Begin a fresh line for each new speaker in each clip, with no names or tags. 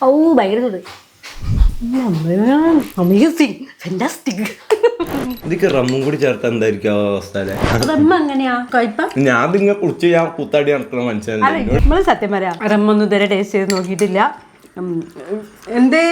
ഔ ഭയങ്കര ചൂട് അമേസിങ് ഫെന്റാസ്റ്റിക്
ഇതൊക്കെ റമ്മും കൂടി ചേർത്ത് എന്തായിരിക്കും അവസ്ഥ
റമ്മ എങ്ങനെയാ? കഴിപ്പ?
ഞാൻ ഇതിങ്ങനെ കുടിച്ച് ഞാൻ കുത്താടി നടക്കുന്ന മനുഷ്യനല്ലേ
നമ്മൾ സത്യം പറയാം റമ്മൊന്നും ഇതുവരെ ടേസ്റ്റ് ചെയ്ത് നോക്കിയിട്ടില്ല. എന്തേ?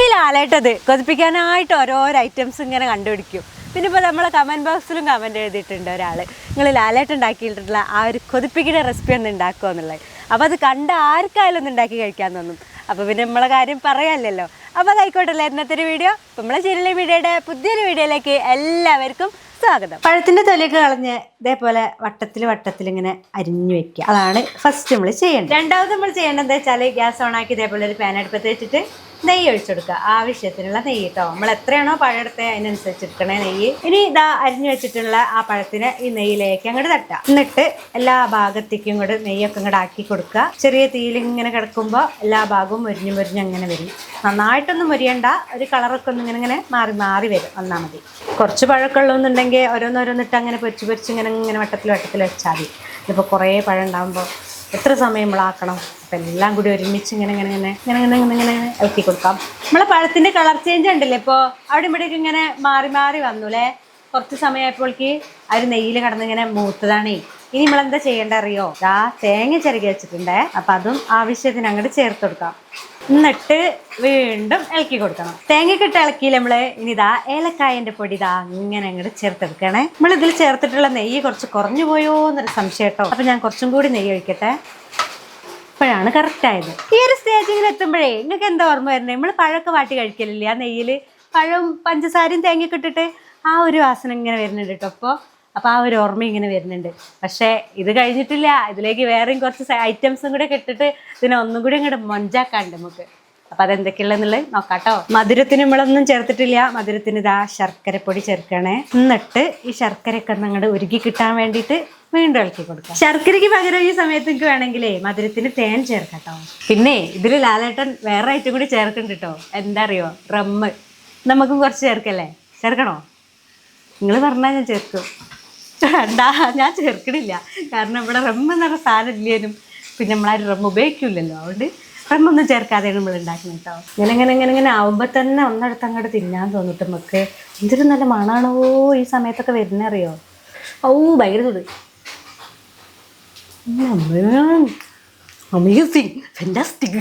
ഈ ലാലേട്ടത് കൊതിപ്പിക്കാനായിട്ട് ഓരോരോ ഐറ്റംസ് ഇങ്ങനെ കണ്ടുപിടിക്കും. പിന്നെ ഇപ്പോൾ നമ്മളെ കമന്റ് ബോക്സിലും കമന്റ് എഴുതിയിട്ടുണ്ട് ഒരാൾ നിങ്ങൾ ലാലേട്ട് ഉണ്ടാക്കിയിട്ടുള്ള ആ ഒരു കൊതിപ്പിക്കുന്ന റെസിപ്പി ഒന്ന് ഉണ്ടാക്കുക എന്നുള്ളത്. അപ്പോൾ അത് കണ്ട ആർക്കായാലും ഒന്ന് ഉണ്ടാക്കി കഴിക്കാൻ തോന്നും. അപ്പോൾ പിന്നെ നമ്മളെ കാര്യം പറയാമല്ലോ അപ്പോൾ ആയിക്കോട്ടല്ലേ ഇന്നത്തെ ഒരു വീഡിയോ? അപ്പോൾ നമ്മളെ ചെറിയ വീഡിയോയുടെ പുതിയൊരു വീഡിയോയിലേക്ക് എല്ലാവർക്കും സ്വാഗതം. പഴത്തിന്റെ തൊലിയൊക്കെ കളഞ്ഞ് ഇതേപോലെ വട്ടത്തിൽ വട്ടത്തിൽ ഇങ്ങനെ അരിഞ്ഞു വെക്കുക. അതാണ് ഫസ്റ്റ് നമ്മൾ ചെയ്യേണ്ടത്. രണ്ടാമത് നമ്മൾ ചെയ്യേണ്ടത് എന്താ വെച്ചാൽ ഗ്യാസ് ഓൺ ആക്കി ഇതേപോലെ ഒരു പാൻ അടുപ്പത്ത് വെച്ചിട്ട് നെയ്യ് ഒഴിച്ചെടുക്കുക ആവശ്യത്തിനുള്ള നെയ്യ് കേട്ടോ. നമ്മൾ എത്രയാണോ പഴം എടുത്തത് അതിനനുസരിച്ച് എടുക്കണേ നെയ്യ്. ഇനി ഇതാ അരിഞ്ഞു വെച്ചിട്ടുള്ള ആ പഴത്തിന് ഈ നെയ്യിലേക്ക് അങ്ങോട്ട് തട്ടുക എന്നിട്ട് എല്ലാ ഭാഗത്തേക്കും കൂടെ നെയ്യൊക്കെ ഇങ്ങോട്ട് ആക്കി കൊടുക്കുക. ചെറിയ തീയിൽ ഇങ്ങനെ കിടക്കുമ്പോൾ എല്ലാ ഭാഗവും മുരിഞ്ഞ് മുരിഞ്ഞ് അങ്ങനെ വരും. നന്നായിട്ടൊന്നും മുരിയണ്ട. ഒരു കളറൊക്കെ ഒന്നും ഇങ്ങനെ ഇങ്ങനെ മാറി മാറി വരും. വന്നാൽ മതി. കുറച്ച് പഴമൊക്കെ ഉള്ളതെന്നുണ്ടെങ്കിൽ ഓരോന്നോരോന്നിട്ട് അങ്ങനെ പൊരിച്ച് പൊരിച്ച് ഇങ്ങനെ ഇങ്ങനെ വട്ടത്തിൽ വട്ടത്തിൽ വെച്ചാൽ മതി. ഇതിപ്പോൾ കുറേ പഴം ഉണ്ടാകുമ്പോൾ എത്ര സമയം നമ്മളാക്കണം? അപ്പം എല്ലാം കൂടി ഒരുമിച്ച് ഇങ്ങനെ ഇങ്ങനെ ഇങ്ങനെ ഇങ്ങനെ ഇങ്ങനെ ഇങ്ങനെ ഇങ്ങനെ ഇളക്കി കൊടുക്കാം. നമ്മളെ പഴത്തിന്റെ കളർ ചേഞ്ച് ഉണ്ടല്ലേ ഇപ്പോൾ അവിടെ ഇവിടേക്ക് ഇങ്ങനെ മാറി മാറി വന്നു അല്ലേ? കുറച്ച് സമയമായപ്പോഴേക്ക് ആ ഒരു നെയ്യിൽ കടന്നിങ്ങനെ മൂത്തതാണേ. ഇനി നമ്മൾ എന്താ ചെയ്യേണ്ട അറിയോ ആ തേങ്ങ ചിരകി വെച്ചിട്ടുണ്ടേ. അപ്പം അതും ആവശ്യത്തിന് അങ്ങോട്ട് ചേർത്ത് കൊടുക്കാം. എന്നിട്ട് വീണ്ടും ഇളക്കി കൊടുക്കണം. തേങ്ങയൊക്കെ ഇട്ട് ഇളക്കിയില്ല നമ്മൾ? ഇനി ഇതാ ഏലക്കായന്റെ പൊടി ഇതാ ഇങ്ങനെ അങ്ങോട്ട് ചേർത്തെടുക്കണേ. നമ്മൾ ഇതിൽ ചേർത്തിട്ടുള്ള നെയ്യ് കുറച്ച് കുറഞ്ഞു പോയോ എന്നൊരു സംശയം കേട്ടോ. അപ്പൊ ഞാൻ കുറച്ചും കൂടി നെയ്യ് ഒഴിക്കട്ടെ. ഇപ്പോഴാണ് കറക്റ്റ് ആയത്. ഈ ഒരു സ്റ്റേജിൽ എത്തുമ്പോഴേ നിങ്ങൾക്ക് എന്താ ഓർമ്മ വരുന്നത് നമ്മൾ പഴമൊക്കെ വാട്ടി കഴിക്കലില്ലേ ആ നെയ്യിൽ പഴവും പഞ്ചസാരയും തേങ്ങയൊക്കെ ഇട്ടിട്ട് ആ ഒരു വാസന ഇങ്ങനെ വരുന്നുണ്ട് കേട്ടോ. അപ്പോൾ അപ്പോൾ ആ ഒരു ഓർമ്മ ഇങ്ങനെ വരുന്നുണ്ട്. പക്ഷേ ഇത് കഴിഞ്ഞിട്ടില്ല. ഇതിലേക്ക് വേറെയും കുറച്ച് ഐറ്റംസും കൂടെ കെട്ടിട്ട് ഇതിനെ ഒന്നും കൂടി ഇങ്ങോട്ട് മൊഞ്ചാക്കാണ്ട് നമുക്ക്. അപ്പോൾ അതെന്തൊക്കെയുള്ളതെന്നുള്ളത് നോക്കാട്ടോ. മധുരത്തിന് നമ്മളൊന്നും ചേർത്തിട്ടില്ല. മധുരത്തിന് ഇതാ ശർക്കരപ്പൊടി ചേർക്കണേ എന്നിട്ട് ഈ ശർക്കരയൊക്കെ ഒന്ന് അങ്ങോട്ട് ഉരുക്കി കിട്ടാൻ വേണ്ടിയിട്ട് വീണ്ടും ഇളക്കി കൊടുക്കാം. ശർക്കരയ്ക്ക് പകരം ഈ സമയത്ത് നിങ്ങൾക്ക് വേണമെങ്കിലേ മധുരത്തിന് തേൻ ചേർക്കട്ടോ. പിന്നെ ഇതിൽ ലാലേട്ടൻ വേറെ ഐറ്റം കൂടി ചേർക്കുന്നുണ്ട് കേട്ടോ എന്താ അറിയോ റമ്മ്. നമുക്കും കുറച്ച് ചേർക്കല്ലേ? ചേർക്കണോ? നിങ്ങൾ പറഞ്ഞാൽ ഞാൻ ചേർക്കും. വേണ്ട ഞാൻ ചേർക്കണില്ല. കാരണം ഇവിടെ റമ്മ എന്ന് പറഞ്ഞ സാധനം ഇല്ലേനും. പിന്നെ നമ്മളാരും റമ്മ ഉപയോഗിക്കില്ലല്ലോ അതുകൊണ്ട് റമ്മൊന്നും ചേർക്കാതെയാണ് നമ്മൾ ഉണ്ടാക്കുന്നത് കേട്ടോ ഇങ്ങനെ ഇങ്ങനെ ഇങ്ങനെ ഇങ്ങനെ ആവുമ്പോൾ തന്നെ ഒന്നടുത്ത് അങ്ങോട്ട് തിന്നാൻ തോന്നിട്ട് നമുക്ക് എന്തൊരു നല്ല മണാണോ ഈ സമയത്തൊക്കെ വരുന്ന അറിയോ? ഔ ഭയങ്കര ഫെന്റാസ്റ്റിക്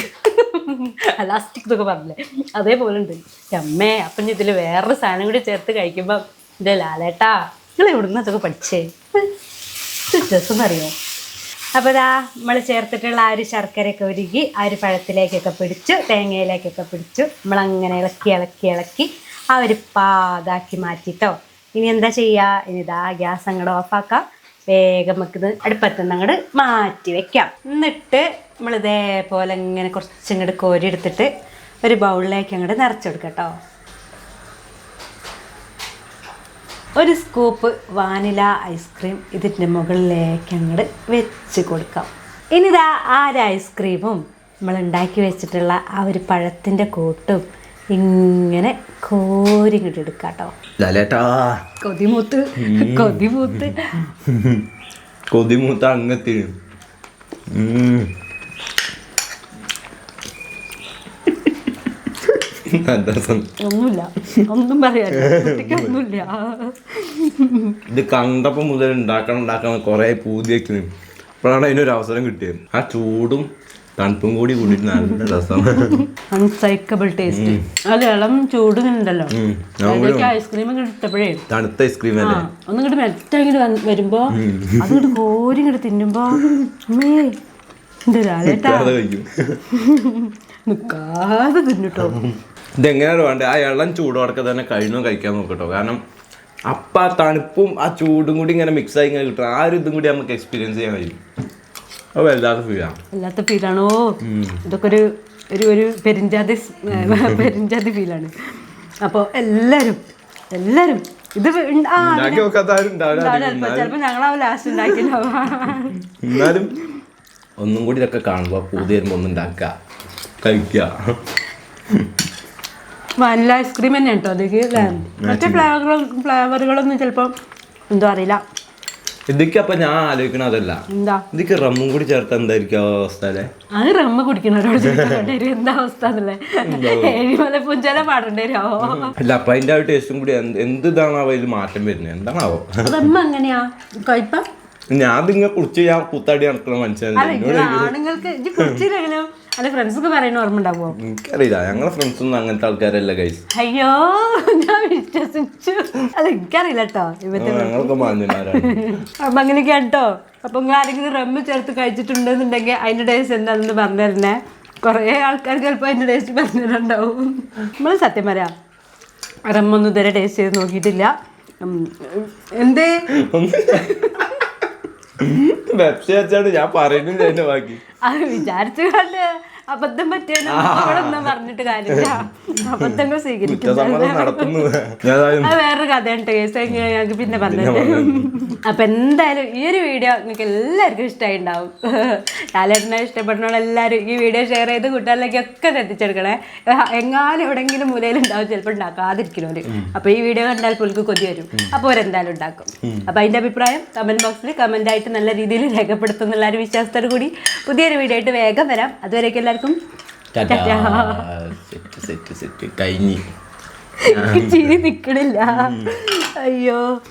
അലാസ്റ്റിക് എന്നൊക്കെ പറഞ്ഞില്ലേ? അതേപോലെ ഉണ്ട് അമ്മേ അപ്പം ഇതിൽ വേറൊരു സാധനം കൂടി ചേർത്ത് കഴിക്കുമ്പോൾ ഇതേ ലാലേട്ടാ. നിങ്ങൾ അതൊക്കെ പഠിച്ചേ? രസം അറിയോ അപ്പോൾ ഇതാ നമ്മൾ ചേർത്തിട്ടുള്ള ആ ഒരു ശർക്കരയൊക്കെ ഒരുക്കി ആ ഒരു പഴത്തിലേക്കൊക്കെ പിടിച്ചു തേങ്ങയിലേക്കൊക്കെ പിടിച്ചു നമ്മളങ്ങനെ ഇളക്കി ഇളക്കി ഇളക്കി ആ ഒരു പാതാക്കി മാറ്റിട്ടോ. ഇനി എന്താ ചെയ്യുക ഇനി ഇതാ ഗ്യാസ് അങ്ങോട്ട് ഓഫാക്കാം. വേഗം നമുക്കിത് അടുപ്പത്തുനിന്ന് അങ്ങോട്ട് മാറ്റി വെക്കാം. എന്നിട്ട് നമ്മൾ ഇതേപോലെ ഇങ്ങനെ കുറച്ചിങ്ങോട്ട് കോരി എടുത്തിട്ട് ഒരു ബൗളിലേക്ക് അങ്ങോട്ട് നിറച്ചെടുക്കാം കേട്ടോ. ഒരു സ്കൂപ്പ് വാനില ഐസ്ക്രീം ഇതിന്റെ മുകളിലേക്ക് അങ്ങോട്ട് വെച്ച് കൊടുക്കാം. ഇനിതാ ആ ഒരു ഐസ്ക്രീമും നമ്മൾ ഉണ്ടാക്കി വെച്ചിട്ടുള്ള ആ ഒരു പഴത്തിന്റെ കൂട്ടും ഇങ്ങനെ കോരി ഇങ്ങോട്ട് എടുക്കാം കേട്ടോ കൊതിമൂത്ത്. കൊതിമൂത്ത്
കൊതിമൂത്ത അങ്ങത്തി
ഒന്നുമില്ല. ഒന്നും പറയാൻ ഒന്നുമില്ല.
ഇത് കണ്ടപ്പോൾ മുതൽ ഉണ്ടാക്കണം ഉണ്ടാക്കണം കുറേ പൂതിയൊക്കെ. അപ്പോഴാണ് അതിനൊരു അവസരം കിട്ടിയത്. ആ ചൂടും തണുപ്പും കൂടി കൂടിയിട്ട് നല്ല രസമാണ്
അൺസൈക്കബിൾ ടേസ്റ്റ് അത് ഇളം ചൂട് ഇങ്ങനെ ഉണ്ടല്ലോ ഐസ്ക്രീം ഒക്കെ ഇട്ടപ്പോഴേ.
തണുത്ത ഐസ്ക്രീം
ആ
അല്ലേ?
ഒന്നിങ്ങോട്ട് മെൽറ്റായിട്ട് വരുമ്പോ അതിങ്ങോട്ട് കോരി ഇങ്ങോട്ട് തിന്നുമ്പോ അമ്മേ നിക്കാതെ തിന്നിട്ടോ.
ഇതെങ്ങനെയാണ് വേണ്ടത്? ആ ഇളം ചൂടോടൊക്കെ തന്നെ കഴിഞ്ഞും കഴിക്കാൻ നോക്കട്ടോ. കാരണം അപ്പം ആ തണുപ്പും ആ ചൂടും കൂടി ഇങ്ങനെ മിക്സ് ആയി ഇങ്ങനെ കിട്ടും. ആ ഒരു ഇതും കൂടി നമുക്ക് എക്സ്പീരിയൻസ് ചെയ്യാൻ കഴിയും. അത് വല്ലാത്ത ഫീലാണ്
വല്ലാത്ത ഫീലാണോ ഇതൊക്കെ ഒരു ഒരു ഒരു പെരിഞ്ചാതി പെരിഞ്ചാതി ഫീലാണ് അപ്പോൾ എല്ലാരും എല്ലാരും ഇത് ഞങ്ങളാവും ലാസ്റ്റ്
എന്നാലും ഒന്നും കൂടി ഇതൊക്കെ കാണുമ്പോൾ പൂതി വരുമ്പോൾ ഒന്നുണ്ടാക്ക കഴിക്ക കഴിക്കുക.
വനില ഐസ്ക്രീം തന്നെ കേട്ടോ അതിലേക്ക് അല്ലേ മറ്റേ ഫ്ലേവറുകൾ ഫ്ലേവറുകളൊന്നും ചിലപ്പോൾ എന്തോ അറിയില്ല.
ഇതൊക്കെ അപ്പൊ ഞാൻ ആലോചിക്കണ അതല്ല. ഇതൊക്കെ റമ്മും കൂടി ചേർത്ത് എന്തായിരിക്കും അവസ്ഥ അല്ലേ?
അത് റമ്മ കുടിക്കണവരോട് എന്താ അവസ്ഥ എന്നല്ലേ? ഏഴിമല പുഞ്ചല പാടേണ്ടി വരുമോ
അല്ല അപ്പൊ അതിന്റെ ആ ടേസ്റ്റും കൂടി എന്ത് ഇതാണാവോ ഇതിൽ മാറ്റം വരുന്നത്? എന്താണാവോ?
റമ്മ എങ്ങനെയാ കഴിപ്പ
ഞാൻ ഇതിങ്ങ കുറിച്ച് ഞാൻ കുത്താടി നടക്കണ
മനസ്സിലായി ആണുങ്ങൾക്ക് ഇത് കുടിച്ചില്ലെങ്കിലും അല്ല ഫ്രണ്ട്സ് ഒക്കെ പറയുന്ന ഓർമ്മ ഉണ്ടാവുമോ?
എനിക്കറിയില്ല. ഞങ്ങളെ ഫ്രണ്ട്സ് ഒന്നും അങ്ങനത്തെ ആൾക്കാരല്ല ഗൈസ്
അയ്യോ ഞാൻ വിശ്വസിച്ചു. അല്ല എനിക്കറിയില്ല കേട്ടോ
ഞങ്ങളൊക്കെ മാന്യന്മാരാണ്.
അപ്പൊ അങ്ങനെയൊക്കെ കേട്ടോ അപ്പൊ നിങ്ങൾ ആരെങ്കിലും റമ്മ് ചേർത്ത് കഴിച്ചിട്ടുണ്ടെന്നുണ്ടെങ്കിൽ അതിന്റെ ടേസ്റ്റ് എന്താണെന്ന് പറഞ്ഞു തരണേ. കുറേ ആൾക്കാർ ചിലപ്പോൾ അതിന്റെ ടേസ്റ്റ് പറഞ്ഞു തരണ്ടാവും നമ്മൾ സത്യം പറയാം. റമ്മൊന്നും ഇതുവരെ ടേസ്റ്റ് ചെയ്ത് നോക്കിയിട്ടില്ല. എന്തേ?
വെബ്സൈറ്റ് ഞാൻ അതിന്റെ ബാക്കി.
അത് വിചാരിച്ചു കണ്ട് അബദ്ധം പറ്റിയാലും പറഞ്ഞിട്ട് കാര്യമില്ല. അബദ്ധങ്ങൾ അത് വേറൊരു കഥയാണ്. കേസ് ഞങ്ങൾക്ക് പിന്നെ പറഞ്ഞത്. അപ്പൊ എന്തായാലും ഈ ഒരു വീഡിയോ നിങ്ങൾക്ക് എല്ലാവർക്കും ഇഷ്ടമായി ഉണ്ടാവും ലാലേട്ടനെ ഇഷ്ടപ്പെടുന്ന എല്ലാവരും ഈ വീഡിയോ ഷെയർ ചെയ്ത് കൂട്ടുകാരിലേക്കൊക്കെ എത്തിച്ചെടുക്കണേ. എങ്ങാനും എവിടെയെങ്കിലും മൂലയിൽ ഉണ്ടാവും ചിലപ്പോൾ ഉണ്ടാക്കാതിരിക്കുന്നവര് അപ്പൊ ഈ വീഡിയോ കണ്ടാൽ പുൽക്ക് കൊതി വരും. അപ്പോൾ അവരെന്തായാലും ഉണ്ടാക്കും. അപ്പൊ അതിന്റെ അഭിപ്രായം കമന്റ് ബോക്സിൽ കമന്റ് ആയിട്ട് നല്ല രീതിയിൽ രേഖപ്പെടുത്തുന്നുള്ള ഒരു വിശ്വാസത്തോടു കൂടി പുതിയൊരു വീഡിയോ ആയിട്ട് വേഗം വരാം. അതുവരേക്കും എല്ലാവർക്കും
സെറ്റ് സെറ്റ് സെറ്റ് കഴിഞ്ഞ്
ചിരി നിക്കണില്ല അയ്യോ